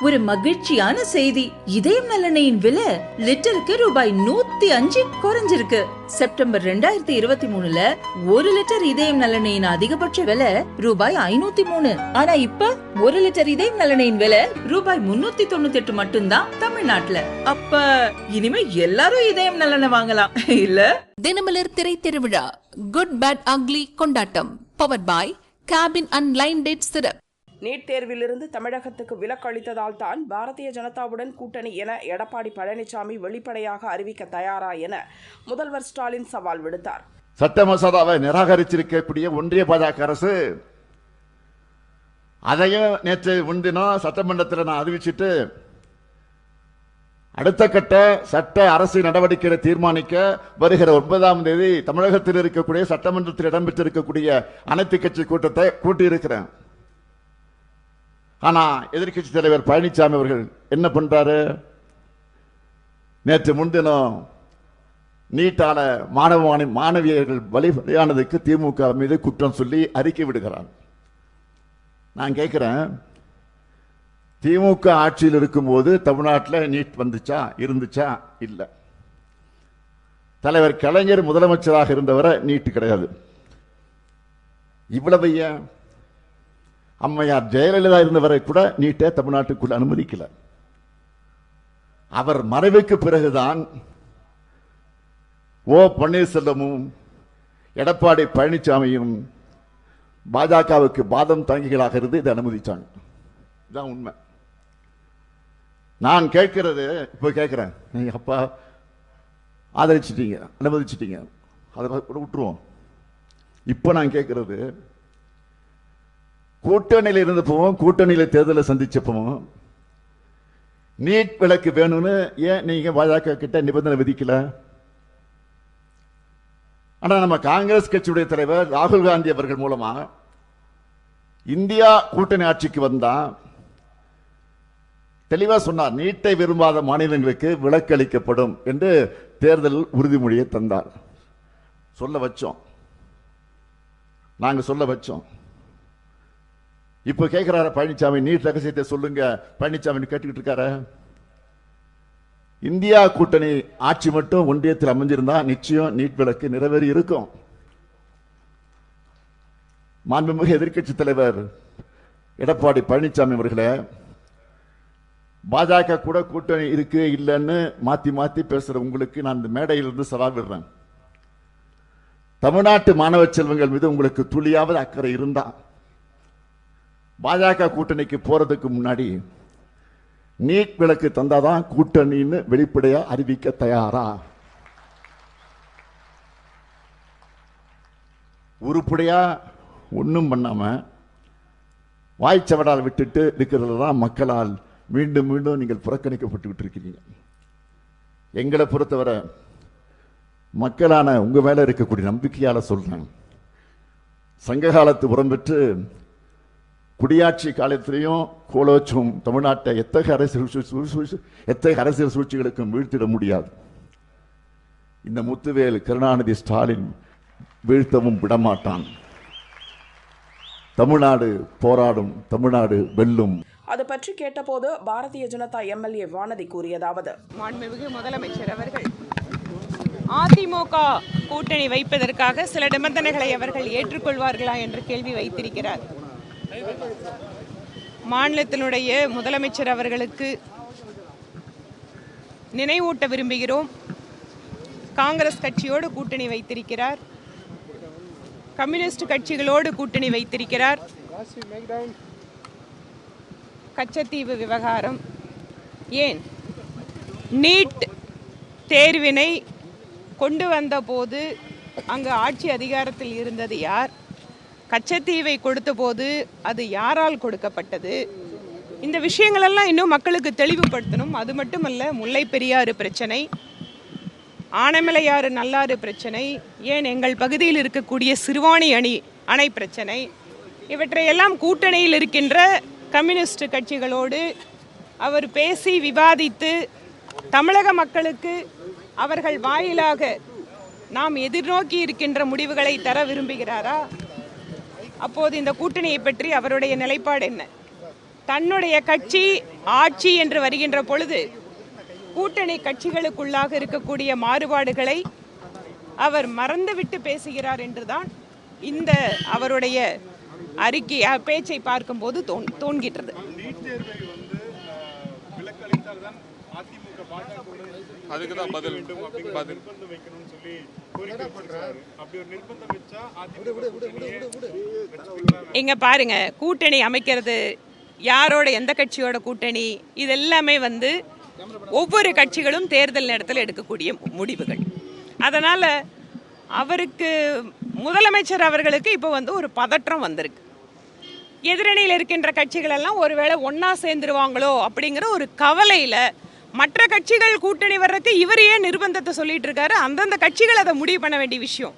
ஒரு மகிழ்ச்சியான செய்தி. இதயம் நலனையின் விலை லிட்டருக்கு ரூபாய் நூத்தி அஞ்சு குறைஞ்சிருக்கு. செப்டம்பர் ரெண்டாயிரத்தி இருபத்தி மூணுல ஒரு லிட்டர் இதயம் நலனையின் அதிகபட்ச விலை ரூபாய் ஐநூத்தி மூணு. ஆனா இப்ப ஒரு லிட்டர் இதயம் நலனையின் விலை ரூபாய் முன்னூத்தி தொண்ணூத்தி எட்டு மட்டும்தான் தமிழ்நாட்டுல. அப்ப இனிமே எல்லாரும் இதயம் நலனை வாங்கலாம். இல்ல? தினமலர் திரை திருவிழா குட் பேட் அக்லி கொண்டாட்டம். Power bye cabin and line date சிறப்பு நீட் தேர்விலிருந்து தமிழகத்துக்கு விலக்கு அளித்ததால் தான் பாரதிய ஜனதாவுடன் கூட்டணி என எடப்பாடி பழனிசாமி வெளிப்படையாக அறிவிக்க தயாரா என முதல்வர் ஸ்டாலின் சவால் விடுத்தார். சட்ட மசோதாவை நிராகரிச்சிருக்கக்கூடிய ஒன்றிய பாஜக அரசு அதையும் நேற்று முன்தினம் சட்டமன்றத்தில் நான் அறிவிச்சிட்டு அடுத்த கட்ட சட்ட அரசு நடவடிக்கைகளை தீர்மானிக்க வருகிற ஒன்பதாம் தேதி தமிழகத்தில் இருக்கக்கூடிய சட்டமன்றத்தில் இடம்பெற்றிருக்கக்கூடிய அனைத்து கட்சி கூட்டத்தை கூட்டியிருக்கிறேன். ஆனால் எதிர்க்கட்சி தலைவர் பழனிசாமி அவர்கள் என்ன பண்ணுறாரு நேற்று முன்தினம் நீட்டான மாணவ மாணவி- மாணவியர்கள் வழிபடியானதுக்கு திமுக மீது குற்றம் சொல்லி அறிக்கை விடுகிறார். நான் கேட்குறேன் திமுக ஆட்சியில் இருக்கும்போது தமிழ்நாட்டில் நீட் வந்துச்சா இருந்துச்சா? இல்லை. தலைவர் கலைஞர் முதலமைச்சராக இருந்தவரை நீட் கிடையாது. இவ்வளவு ஏன்? அம்மையார் ஜெயலலிதா இருந்தவரை கூட நீட்டே தமிழ்நாட்டுக்குள் அனுமதிக்கல. அவர் மறைவுக்கு பிறகுதான் ஓ பன்னீர்செல்வமும் எடப்பாடி பழனிசாமியும் பாஜகவுக்கு பாதம் தாங்கிகளாக இருந்து இதை அனுமதிச்சாங்க. இதுதான் உண்மை. நான் கேட்கிறது இப்போ கேட்குறேன். நீங்கள் அப்பா ஆதரிச்சிட்டீங்க அனுமதிச்சிட்டீங்க. அதை கூட விட்டுருவோம். இப்போ நான் கேட்குறது கூட்டணியில் இருந்தப்பவும் கூட்டணியில் தேர்தலை சந்திச்சப்பவும் நீட் விளக்கு வேணும்னு ஏன் நீங்கள் பாஜக கிட்ட நிபந்தனை விதிக்கல? ஆனால் நம்ம காங்கிரஸ் கட்சியுடைய தலைவர் ராகுல் காந்தி அவர்கள் மூலமாக இந்தியா கூட்டணி ஆட்சிக்கு வந்தால் தெளிவாக சொன்னார் நீட்டை விரும்பாத மாநிலங்களுக்கு விலக்கு அளிக்கப்படும் என்று தேர்தல் உறுதிமொழியை தந்தார். சொல்ல வச்சோம். நாங்கள் சொல்ல வச்சோம். இப்ப கேட்குறாரு பழனிசாமி நீட் ரகசியத்தை சொல்லுங்க. பழனிசாமி கேட்டுக்கிட்டு இருக்காரு? இந்தியா கூட்டணி ஆட்சி மட்டும் ஒன்றியத்தில் அமைஞ்சிருந்தா நிச்சயம் நீட் விளக்கு நிறைவேறி இருக்கும். மாண்புமிகு எதிர்க்கட்சி தலைவர் எடப்பாடி பழனிசாமி அவர்களே பாஜக கூட கூட்டணி இருக்கு இல்லைன்னு மாத்தி மாத்தி பேசுற உங்களுக்கு நான் இந்த மேடையிலிருந்து சவால் விடுறேன். தமிழ்நாட்டு மாணவ செல்வங்கள் மீது உங்களுக்கு துளியாவது அக்கறை இருந்தா பாஜக கூட்டணிக்கு போறதுக்கு முன்னாடி நீட் விலக்கு தந்தாதான் கூட்டணின்னு வெளிப்படையா அறிவிக்க தயாரா? உருப்படியா ஒன்றும் பண்ணாம வாய்ச்சவடால் விட்டுட்டு இருக்கிறது தான் மக்களால் மீண்டும் மீண்டும் நீங்கள் புறக்கணிக்கப்பட்டு இருக்கிறீங்க எங்களை பொறுத்தவரை மக்களான உங்கள் மேலே இருக்கக்கூடிய நம்பிக்கையால் சொல்கிறேன் சங்க காலத்து உரம் பெற்று குடியாட்சி காலத்திலையும் கோலோச்சும் தமிழ்நாட்டை எத்தகைய அரசியல் எத்தகைய அரசியல் சூழ்ச்சிகளுக்கும் வீழ்த்திட முடியாது. இந்த முத்துவேல் கருணாநிதி ஸ்டாலின் வீழ்த்தவும் விடமாட்டான். தமிழ்நாடு போராடும் தமிழ்நாடு வெல்லும். அது பற்றி கேட்டபோது பாரதிய ஜனதா எம்எல்ஏ வானதி கூறியதாவது. மாண்புமிகு முதலமைச்சர் அவர்கள் அதிமுக கூட்டணி வைப்பதற்காக சில நிபந்தனைகளை அவர்கள் ஏற்றுக்கொள்வார்களா என்ற கேள்வி வைத்திருக்கிறார். மாநிலத்தினுடைய முதலமைச்சர் அவர்களுக்கு நினைவூட்ட விரும்புகிறோம். காங்கிரஸ் கட்சியோடு கூட்டணி வைத்திருக்கிறார். கம்யூனிஸ்ட் கட்சிகளோடு கூட்டணி வைத்திருக்கிறார். கச்சத்தீவு விவகாரம். ஏன்? நீட் தேர்வினை கொண்டு வந்தபோது அங்கு ஆட்சி அதிகாரத்தில் இருந்தது யார்? கச்சத்தீவை கொடுத்தபோது அது யாரால் கொடுக்கப்பட்டது? இந்த விஷயங்களெல்லாம் இன்னும் மக்களுக்கு தெளிவுபடுத்தணும். அது மட்டுமல்ல முல்லை பெரியாறு பிரச்சனை ஆனமலையாறு நல்லாறு பிரச்சனை ஏன் எங்கள் பகுதியில் இருக்கக்கூடிய சிறுவாணி அணி அணை பிரச்சனை இவற்றையெல்லாம் கூட்டணியில் இருக்கின்ற கம்யூனிஸ்ட் கட்சிகளோடு அவர் பேசி விவாதித்து தமிழக மக்களுக்கு அவர்கள் வாயிலாக நாம் எதிர்நோக்கி இருக்கின்ற முடிவுகளை தர விரும்புகிறாரா? அப்போது இந்த கூட்டணியை பற்றி அவருடைய நிலைப்பாடு என்ன? தன்னுடைய கட்சி ஆட்சி என்று வருகின்ற பொழுது கூட்டணி கட்சிகளுக்குள்ளாக இருக்கக்கூடிய மாறுபாடுகளை அவர் மறந்துவிட்டு பேசுகிறார் என்றுதான் இந்த அவருடைய அறிக்கை பேச்சை பார்க்கும்போது தோன் தோன்கின்றது. அதுக்கு தான் பதில். பதில் இங்கே பாருங்க கூட்டணி அமைக்கிறது யாரோட எந்த கட்சியோட கூட்டணி? இது எல்லாமே வந்து ஒவ்வொரு கட்சிகளும் தேர்தல் நேரத்தில் எடுக்கக்கூடிய முடிவுகள். அதனால் அவருக்கு முதலமைச்சர் அவர்களுக்கு இப்போ வந்து ஒரு பதற்றம் வந்திருக்கு. எதிரணியில் இருக்கின்ற கட்சிகள் எல்லாம் ஒருவேளை ஒன்றா சேர்ந்துருவாங்களோ அப்படிங்கிற ஒரு கவலையில் மற்ற கட்சிகள் கூட்டணி வர்றதுக்கு இவர் ஏன் நிர்பந்தத்தை சொல்லிட்டு இருக்காரு? அந்தந்த கட்சிகள் அதை முடிவு பண்ண வேண்டிய விஷயம்.